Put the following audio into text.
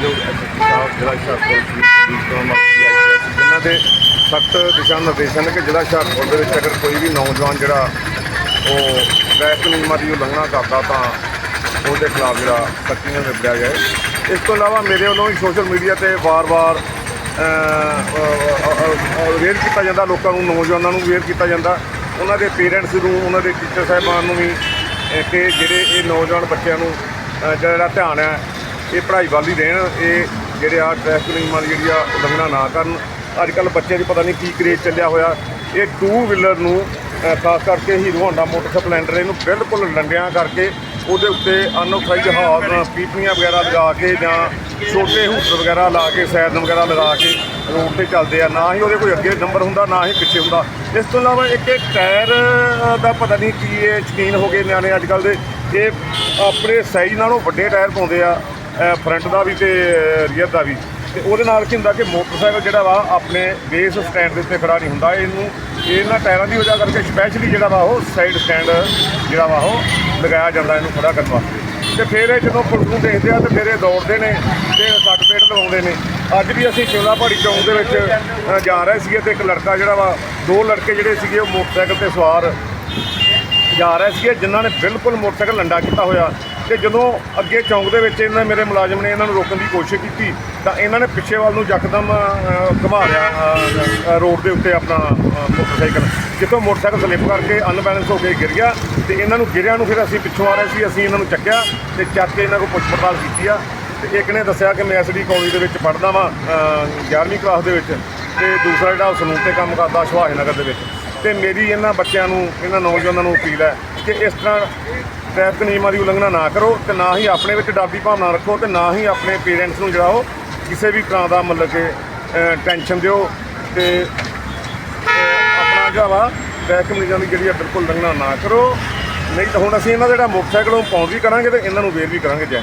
ਜਿਹੜਾ ਸਾਹਿਬ ਜ਼ਿਲ੍ਹਾ ਤੋਂ ਮਰਜ਼ੀ ਆਈ ਹੈ ਜਿਨ੍ਹਾਂ ਦੇ ਸਖਤ ਦਿਸ਼ਾ ਨਿਰਦੇਸ਼ ਹਨ ਕਿ ਜ਼ਿਲ੍ਹਾ ਹੁਸ਼ਿਆਰਪੁਰ ਦੇ ਵਿੱਚ ਅਗਰ ਕੋਈ ਵੀ ਨੌਜਵਾਨ ਜਿਹੜਾ ਉਹ ਟ੍ਰੈਫਿਕ ਨਿਯਮਾਂ ਦੀ ਉਲੰਘਣਾ ਕਰਦਾ ਤਾਂ ਉਹਦੇ ਖਿਲਾਫ ਜਿਹੜਾ ਸਖਤੀਆਂ ਨਿਭਿਆ ਜਾਏ। ਇਸ ਤੋਂ ਇਲਾਵਾ ਮੇਰੇ ਵੱਲੋਂ ਵੀ ਸੋਸ਼ਲ ਮੀਡੀਆ ਤੇ ਵਾਰ-ਵਾਰ ਅਵੇਅਰ ਕੀਤਾ ਜਾਂਦਾ ਲੋਕਾਂ ਨੂੰ ਨੌਜਵਾਨਾਂ ਨੂੰ ਅਵੇਅਰ ਕੀਤਾ ਜਾਂਦਾ। ਉਹਨਾਂ ਦੇ ਪੇਰੈਂਟਸ ਨੂੰ ਉਹਨਾਂ ਦੇ ਟੀਚਰ ਸਾਹਿਬਾਨ ਨੂੰ ਵੀ ਅਹ, ਕਿ ਜਿਹੜੇ ਇਹ ਨੌਜਵਾਨ ਬੱਚਿਆਂ ਨੂੰ ਜਿਹੜਾ ਧਿਆਨ ਹੈ ਇਹ ਪੜ੍ਹਾਈ ਵੱਲ ਹੀ ਦੇਣ, ਇਹ ਜਿਹੜੇ ਆ ਟ੍ਰੈਫਿਕ ਨਿਯਮਾਂ ਦੀ ਜਿਹੜੀ ਆ ਉਲੰਘਣਾ ਨਾ ਕਰਨ। ਅੱਜ ਕੱਲ ਬੱਚੇ ਦੀ ਪਤਾ ਨਹੀਂ ਕੀ ਕਰੇਜ ਚੱਲਿਆ ਹੋਇਆ। ਇਹ ਟੂ ਵੀਲਰ ਨੂੰ ਖਾਸ ਕਰਕੇ ਹੀਰੋ ਹੋਂਡਾ ਮੋਟਰ ਸਪਲੈਂਡਰ, ਇਹਨੂੰ ਬਿਲਕੁਲ ਲੰਡਿਆਂ ਕਰਕੇ ਉਹਦੇ ਉੱਤੇ ਅਨੋਖਾਈ ਜਹਾਜ਼, ਪੀਪੀਆਂ ਵਗੈਰਾ ਲਗਾ ਕੇ ਜਾਂ ਛੋਟੇ ਹੂਟਰ ਵਗੈਰਾ ਲਾ ਕੇ ਸਾਇਰਨ ਵਗੈਰਾ ਲਗਾ ਕੇ ਰੋਡ ਤੇ ਚੱਲਦੇ ਆ। ਨਾ ਹੀ ਉਹਦੇ ਕੋਈ ਅੱਗੇ ਨੰਬਰ ਹੁੰਦਾ, ਨਾ ਹੀ ਪਿੱਛੇ ਹੁੰਦਾ। ਇਸ ਤੋਂ ਇਲਾਵਾ ਇੱਕ ਇਹ ਟਾਇਰ ਦਾ ਪਤਾ ਨਹੀਂ ਕੀ ਇਹ ਯਕੀਨ ਹੋ ਗਏ ਨਿਆਣੇ ਅੱਜ ਕੱਲ ਦੇ। ਇਹ ਆਪਣੇ ਸਾਈਜ਼ ਨਾਲੋਂ ਵੱਡੇ ਟਾਇਰ ਪਾਉਂਦੇ ਆ। ਫਰੰਟ ਦਾ ਵੀ ਤੇ ਰੀਅਰ ਦਾ ਵੀ। ਤੇ ਉਹਦੇ ਨਾਲ ਕੀ ਹੁੰਦਾ ਕਿ ਮੋਟਰਸਾਈਕਲ ਜਿਹੜਾ ਵਾ, ਆਪਣੇ ਬੇਸ ਸਟੈਂਡ ਦੇ ਉੱਤੇ ਖੜਾ ਨਹੀਂ ਹੁੰਦਾ। ਇਹਨੂੰ, ਇਹਨਾਂ ਟਾਇਰਾਂ ਦੀ ਵਜ੍ਹਾ ਕਰਕੇ ਸਪੈਸ਼ਲੀ ਜਿਹੜਾ ਵਾ, ਉਹ ਸਾਈਡ ਸਟੈਂਡ ਜਿਹੜਾ ਵਾ, ਉਹ ਲਗਾਇਆ ਜਾਂਦਾ ਇਹਨੂੰ ਖੜਾ ਕਰਨ ਵਾਸਤੇ। ਤੇ ਫਿਰ ਇਹ ਜਦੋਂ ਪੁਲਿਸ ਨੂੰ ਦੇਖਦੇ ਆ, ਤੇ ਫਿਰ ਇਹ ਦੌੜਦੇ ਨੇ, ਤੇ ਸੱਟ ਪੇਟ ਲਵਾਉਂਦੇ ਨੇ। ਅੱਜ ਵੀ ਅਸੀਂ ਸ਼ਿਮਲਾ ਪਹਾੜੀ ਚੌਂਕ ਦੇ ਵਿੱਚ ਜਾ ਰਹੇ ਸੀਗੇ, ਤੇ ਇੱਕ ਲੜਕਾ ਜਿਹੜਾ ਵਾ, ਦੋ ਲੜਕੇ ਜਿਹੜੇ ਸੀਗੇ, ਉਹ ਮੋਟਰਸਾਈਕਲ ਤੇ ਸਵਾਰ ਜਾ ਰਹੇ ਸੀਗੇ, ਜਿਨ੍ਹਾਂ ਨੇ ਬਿਲਕੁਲ ਮੋਟਰਸਾਈਕਲ ਲੰਡਾ ਕੀਤਾ ਹੋਇਆ। ਤੇ ਜਦੋਂ ਅੱਗੇ ਚੌਂਕ ਦੇ ਵਿੱਚ ਇਹਨਾਂ ਮੇਰੇ ਮੁਲਾਜ਼ਮ ਨੇ ਇਹਨਾਂ ਨੂੰ ਰੋਕਣ ਦੀ ਕੋਸ਼ਿਸ਼ ਕੀਤੀ ਤਾਂ ਇਹਨਾਂ ਨੇ ਪਿੱਛੇ ਵੱਲ ਨੂੰ ਯਕਦਮ ਅ, ਘੁਮਾ ਲਿਆ ਰੋਡ ਦੇ ਉੱਤੇ ਆਪਣਾ ਮੋਟਰਸਾਈਕਲ ਜਿੱਥੋਂ ਮੋਟਰਸਾਈਕਲ ਸਲਿੱਪ ਕਰਕੇ ਅਨਬੈਲੈਂਸ ਹੋ ਕੇ ਗਿਰ ਗਿਆ ਤੇ ਇਹਨਾਂ ਨੂੰ ਗਿਰਿਆ ਨੂੰ ਫਿਰ ਅਸੀਂ ਪਿੱਛੋਂ ਆ ਰਹੇ ਸੀ ਅਸੀਂ ਇਹਨਾਂ ਨੂੰ ਚੱਕਿਆ ਤੇ ਚੱਕ ਕੇ ਇਹਨਾਂ ਕੋਲ ਪੁੱਛ ਪੜਤਾਲ ਕੀਤੀ ਆ ਤੇ ਇੱਕ ਨੇ ਦੱਸਿਆ ਕਿ ਮੈਂ ਐਸਡੀ ਕਾਲਜ ਦੇ ਵਿੱਚ ਪੜ੍ਹਦਾ ਵਾਂ 11ਵੀਂ ਕਲਾਸ ਦੇ ਵਿੱਚ ਤੇ ਦੂਸਰਾ ਜਿਹੜਾ ਉਹ ਸਲੂਨ ਤੇ ਕੰਮ ਕਰਦਾ ਸੁਭਾਸ਼ ਨਗਰ ਦੇ ਵਿੱਚ ਤੇ ਮੇਰੀ ਇਹਨਾਂ ਬੱਚਿਆਂ ਨੂੰ ਇਹਨਾਂ ਨੌਜਵਾਨਾਂ ਨੂੰ ਅਪੀਲ ਹੈ ਕਿ ਇਸ ਤਰ੍ਹਾਂ ਟ੍ਰੈਫਿਕ ਨਿਯਮਾਂ ਦੀ ਉਲੰਘਣਾ ਨਾ ਕਰੋ ਤੇ ਨਾ ਹੀ ਆਪਣੇ ਵਿੱਚ ਡਰ ਦੀ ਭਾਵਨਾ ਰੱਖੋ ਤੇ ਨਾ ਹੀ ਆਪਣੇ ਪੇਰੈਂਟਸ ਨੂੰ ਜਿਹੜਾ ਉਹ ਕਿਸੇ ਵੀ ਤਰ੍ਹਾਂ ਦਾ ਮਤਲਬ ਕਿ ਟੈਨਸ਼ਨ ਦਿਓ ਤੇ ਆਪਣਾ ਜਿਹੜਾ ਵਾ ਟ੍ਰੈਫਿਕ ਨਿਯਮਾਂ ਦੀ ਜਿਹੜੀ ਆ ਬਿਲਕੁਲ ਉਲੰਘਣਾ ਨਾ ਕਰੋ। ਨਹੀਂ ਤਾਂ ਹੁਣ ਅਸੀਂ ਇਹਨਾਂ ਦਾ ਜਿਹੜਾ ਮੋਟਰਸਾਈਕਲ ਨੂੰ ਪਾਉਂਡ ਵੀ ਕਰਾਂਗੇ ਤੇ ਇਹਨਾਂ ਨੂੰ ਵੇਰ ਵੀ ਕਰਾਂਗੇ ਜੈ